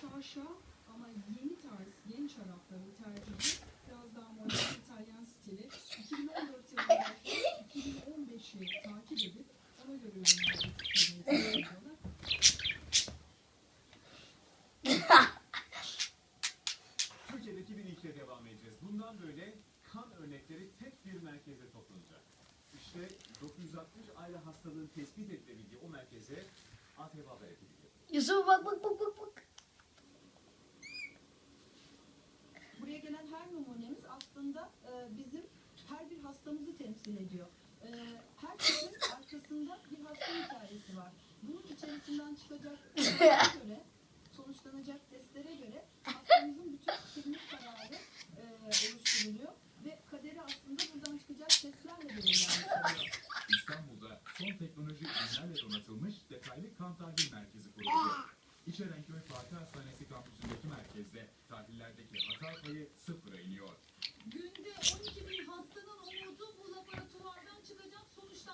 şaşa ama yeni tarz, yeni şarapların tercihi biraz daha modern İtalyan stili. 2014 yılında başlayıp 2015'i takip edip ona göre ürünler. Türkiye'deki bir ilkle devam edeceğiz. Bundan böyle kan örnekleri tek bir merkeze toplanacak. İşte 960 ayrı hastalığın tespit edilebildiği o merkeze ATV Haber ekibi. Yusuf bak bak bak bak bak. Buraya gelen her numunemiz aslında e, bizim her bir hastamızı temsil ediyor. E, herkesin arkasında bir hasta hikayesi var. Bunun içerisinden çıkacak göre, sonuçlanacak testlere göre hastamızın bütün klinik kararı e, oluşturuluyor ve kaderi aslında buradan çıkacak testlerle belirlenmiş oluyor. İstanbul'da son teknoloji ürünlerle donatılmış detaylı kan tahlil merkezi kuruldu. İçerenköy Fatih Hastanesi kampüsündeki merkezde tahlillerdeki hata payı sıfır